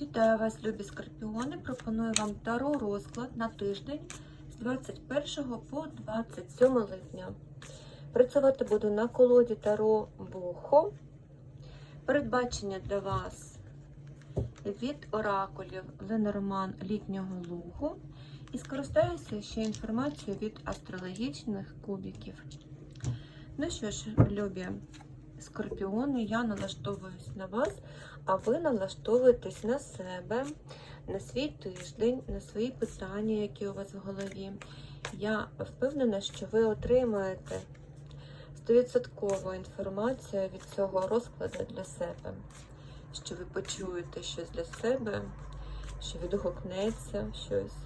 Вітаю вас, любі скорпіони. Пропоную вам таро розклад на тиждень з 21 по 27 липня. Працювати буду на колоді таро Бохо. Передбачення для вас від оракулів Ленорман літнього лугу. І скористаюся ще інформацією від астрологічних кубиків. Ну що ж, любі скорпіони, я налаштовуюсь на вас, а ви налаштовуєтесь на себе, на свій тиждень, на свої питання, які у вас в голові. Я впевнена, що ви отримаєте 100% інформацію від цього розкладу для себе, що ви почуєте щось для себе, що відгукнеться щось.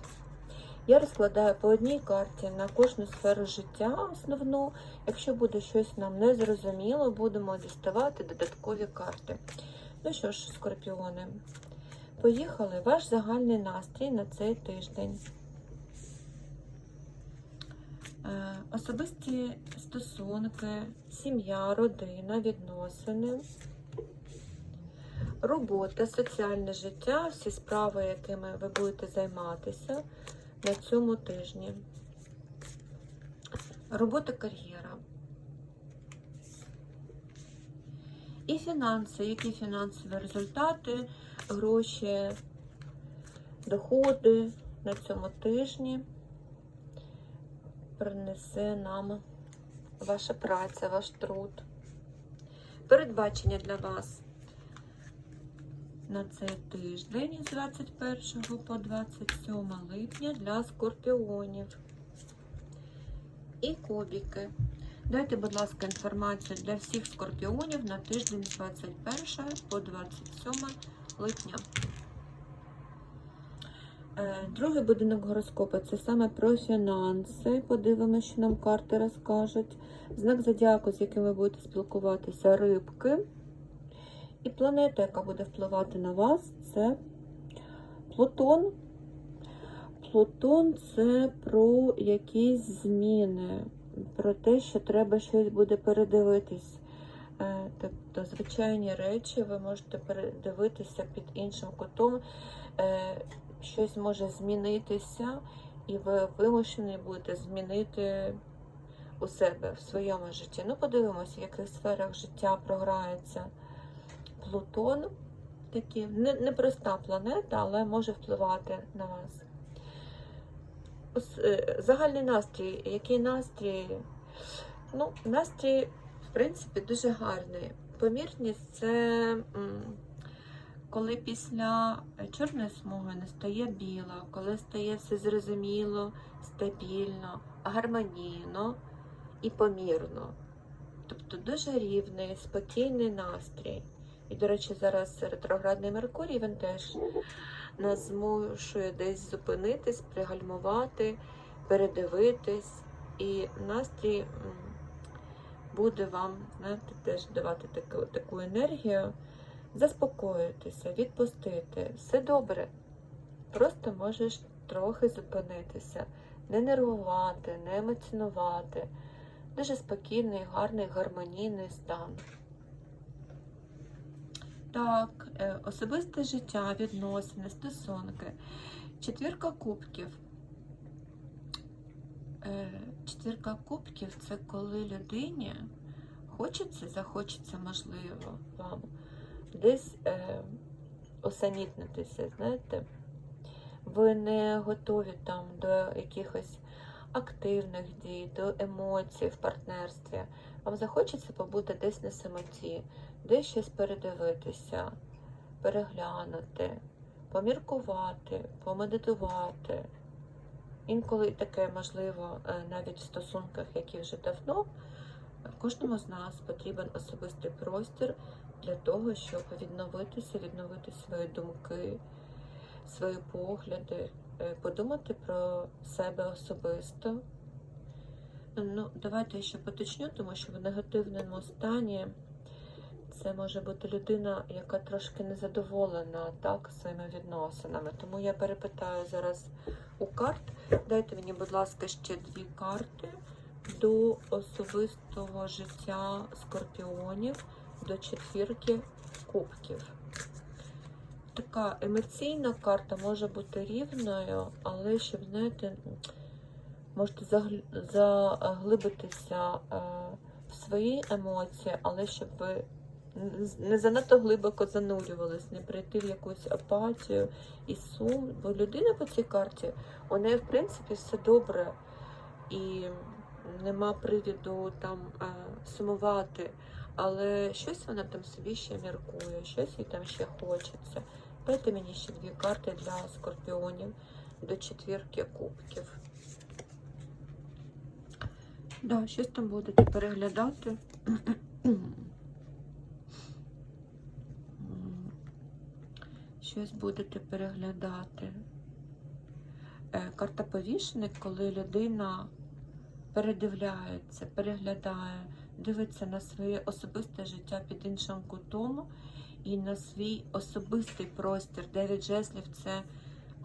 Я розкладаю по одній карті на кожну сферу життя основну. Якщо буде щось нам незрозуміло, будемо діставати додаткові карти. Ну що ж, скорпіони, поїхали. Ваш загальний настрій на цей тиждень. Е, Особисті стосунки, сім'я, родина, відносини, робота, соціальне життя, всі справи, якими ви будете займатися на цьому тижні. Робота кар'єра. І фінанси, які фінансові результати, гроші, доходи на цьому тижні принесе нам ваша праця, ваш труд. Передбачення для вас на цей тиждень з 21 по 27 липня для скорпіонів. І кубики. Дайте, будь ласка, інформацію для всіх скорпіонів на тиждень з 21 по 27 липня. Е, Другий будинок гороскопу це саме про фінанси. Подивимося, що нам карти розкажуть. Знак зодіаку, з яким ви будете спілкуватися, рибки. І планета, яка буде впливати на вас, це Плутон. Плутон це про якісь зміни, про те, що треба щось буде передивитись. Е, Тобто, звичайні речі ви можете передивитися під іншим кутом. Е, Щось може змінитися, і ви вимушені будете змінити у себе в своєму житті. Ну, подивимося, в яких сферах життя програється. Плутон такі не, непроста планета, але може впливати на вас. Е, Загальний настрій. Який настрій? Ну, настрій, в принципі, дуже гарний. Помірність це коли після чорної смуги не стає біла, коли стає все зрозуміло, стабільно, гармонійно і помірно. Тобто дуже рівний, спокійний настрій. І, до речі, зараз ретроградний Меркурій він теж нас змушує десь зупинитись, пригальмувати, передивитись. І настрій буде вам знаєте, теж давати таку, таку енергію, заспокоїтися, відпустити. Все добре. Просто можеш трохи зупинитися, не нервувати, не емоціонувати. Дуже спокійний, гарний, гармонійний стан. Так, е, особисте життя, відносини, стосунки. Четвірка кубків. Е, Четвірка кубків це коли людині хочеться, захочеться, можливо, вам десь е, усамітнитися, знаєте. Ви не готові там до якихось активних дій, до емоцій в партнерстві. Вам захочеться побути десь на самоті, десь щось передивитися, переглянути, поміркувати, помедитувати. Інколи таке можливо е, навіть в стосунках, які вже давно. Кожному з нас потрібен особистий простір для того, щоб відновитися, відновити свої думки, свої погляди, е, подумати про себе особисто. Ну, давайте я ще поточню, тому що в негативному стані це може бути людина, яка трошки незадоволена так, своїми відносинами. Тому я перепитаю зараз у карт. Дайте мені, будь ласка, ще дві карти до особистого життя скорпіонів, до четвірки кубків. така емоційна карта може бути рівною, але щоб, знаєте, можете загл- заглибитися е, в свої емоції, але щоб ви не- не занадто глибоко занурювались, не прийти в якусь апатію і сум. Бо людина по цій карті, у неї, в принципі, все добре. І нема привіду там е, сумувати. Але щось вона там собі ще міркує, щось їй там ще хочеться. Дайте мені ще дві карти для скорпіонів до четвірки кубків. Да, щось там будете переглядати. Щось будете переглядати. Е, Карта повішеник, коли людина передивляється, переглядає, дивиться на своє особисте життя під іншим кутом і на свій особистий простір. Дев'ять жезлів це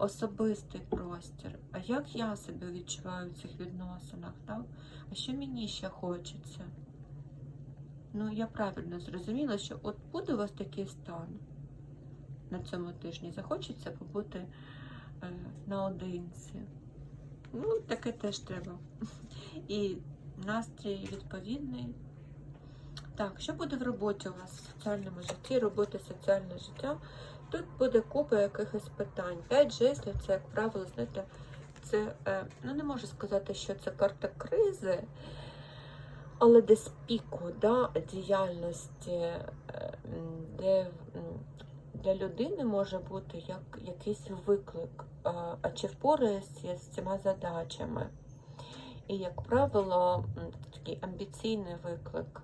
особистий простір. А як я себе відчуваю в цих відносинах? Так? А що мені ще хочеться? Ну, я правильно зрозуміла, що от буде у вас такий стан на цьому тижні. Захочеться побути е, наодинці. Ну, таке теж треба. І настрій відповідний. Так, що буде в роботі у вас в соціальному житті, робота соціальне життя? Тут буде купа якихось питань. П'ять жезлів, це, як правило, знаєте, це, е, ну не можу сказати, що це карта кризи, але десь піку да, діяльності, е, де для людини може бути як якийсь виклик, а, чи впораєшся з цими задачами. І, як правило, такий амбіційний виклик.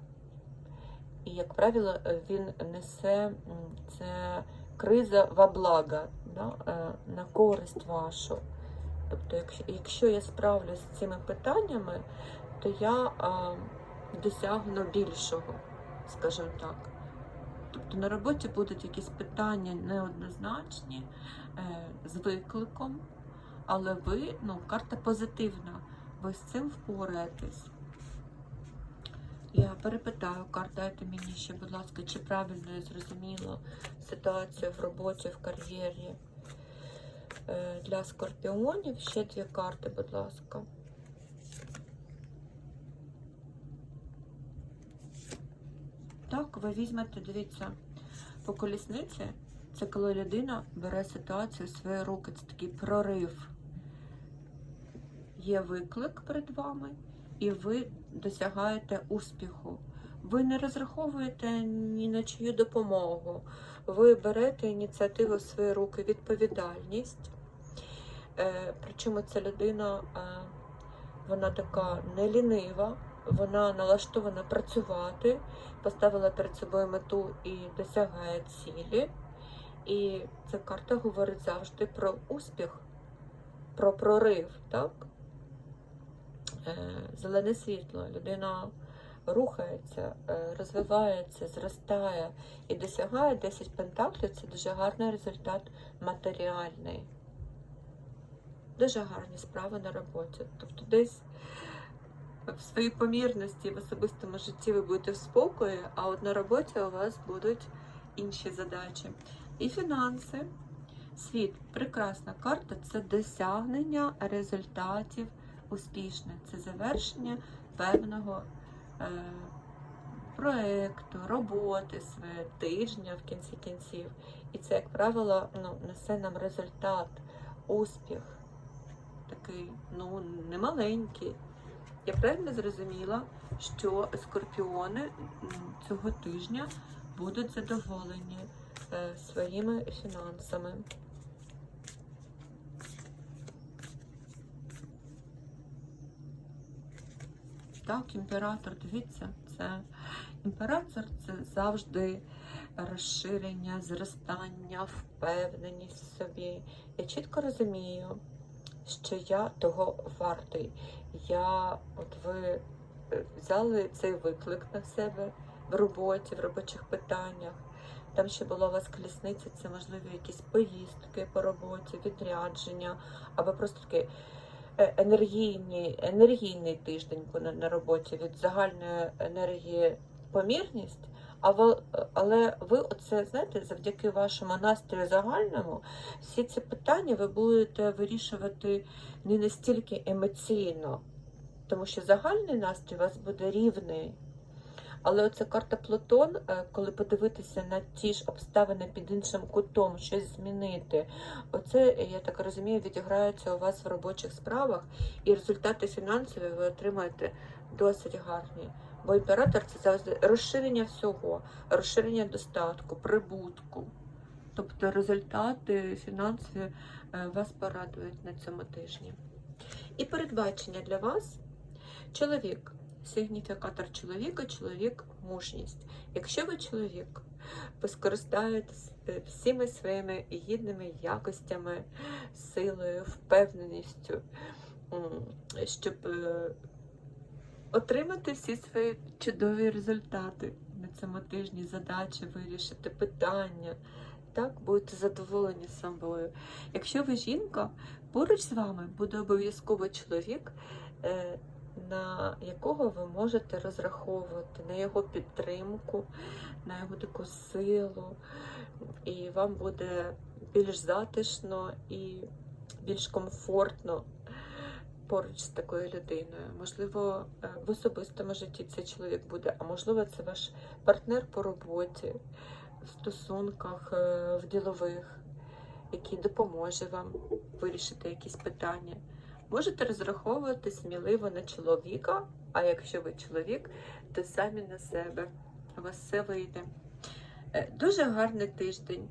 І, як правило, е, він несе це криза во благо, да, е, на користь вашу. Тобто, якщо, я справлюсь з цими питаннями, то я а, досягну більшого, скажімо так. Тобто на роботі будуть якісь питання неоднозначні, е, з викликом, але ви, ну, карта позитивна, ви з цим впораєтесь. Я перепитаю карт, дайте мені ще, будь ласка, чи правильно я зрозуміла ситуацію в роботі, в кар'єрі е, для скорпіонів. Ще дві карти, будь ласка. Так, ви візьмете, дивіться, по колісниці це коли людина бере ситуацію в свої руки. Це такий прорив. Є виклик перед вами, і ви досягаєте успіху. Ви не розраховуєте ні на чию допомогу. Ви берете ініціативу в свої руки, відповідальність. Е, Причому ця людина, е, вона така не лінива, вона налаштована працювати, поставила перед собою мету і досягає цілі. І ця карта говорить завжди про успіх, про прорив, так? Е, Зелене світло, людина рухається, е, розвивається, зростає і досягає 10 пентаклів. Це дуже гарний результат матеріальний. Дуже гарні справи на роботі. Тобто десь в своїй помірності в особистому житті ви будете в спокої, а от на роботі у вас будуть інші задачі. І фінанси. Світ, прекрасна карта це досягнення результатів успішне. Це завершення певного е, проекту, роботи своєї, тижня в кінці кінців. І це, як правило, ну, несе нам результат, успіх. Такий, ну, немаленький. Я правильно зрозуміла, що скорпіони цього тижня будуть задоволені е, своїми фінансами. Так, імператор, дивіться, це імператор це завжди розширення, зростання, впевненість в собі. Я чітко розумію, що я того вартий. Я, от ви е, взяли цей виклик на себе в роботі, в робочих питаннях. Там ще була у вас колісниця, це можливо якісь поїздки по роботі, відрядження, або просто такий е, енергійний, енергійний тиждень на, на роботі від загальної енергії помірність, А ви, але ви оце знаєте, завдяки вашому настрою загальному, всі ці питання ви будете вирішувати не настільки емоційно, тому що загальний настрій у вас буде рівний. Але оця карта Плутон, е, коли подивитися на ті ж обставини під іншим кутом, щось змінити, оце, я так розумію, відіграється у вас в робочих справах, і результати фінансові ви отримаєте досить гарні. Бо імператор це завжди розширення всього, розширення достатку, прибутку. Тобто результати фінансові е, вас порадують на цьому тижні. І передбачення для вас чоловік. Сигніфікатор чоловіка, чоловік мужність. Якщо ви чоловік, ви скористаєтесь е, всіми своїми гідними якостями, силою, впевненістю, щоб е, отримати всі свої чудові результати на цьому тижні, задачі вирішити, питання. Так, будете задоволені собою. Якщо ви жінка, поруч з вами буде обов'язково чоловік, е, на якого ви можете розраховувати, на його підтримку, на його таку силу, і вам буде більш затишно і більш комфортно поруч з такою людиною. Можливо, е, в особистому житті цей чоловік буде, а можливо, це ваш партнер по роботі, в стосунках, е, в ділових, який допоможе вам вирішити якісь питання. Можете розраховувати сміливо на чоловіка, а якщо ви чоловік, то самі на себе. У вас все вийде. Е, Дуже гарний тиждень.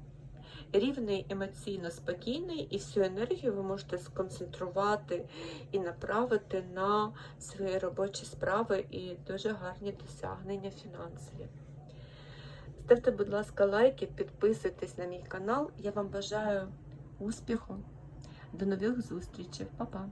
Рівний емоційно спокійний, і всю енергію ви можете сконцентрувати і направити на свої робочі справи і дуже гарні досягнення фінансові. Ставте, будь ласка, лайки, підписуйтесь на мій канал. Я вам бажаю успіху. До нових зустрічей. Па-па!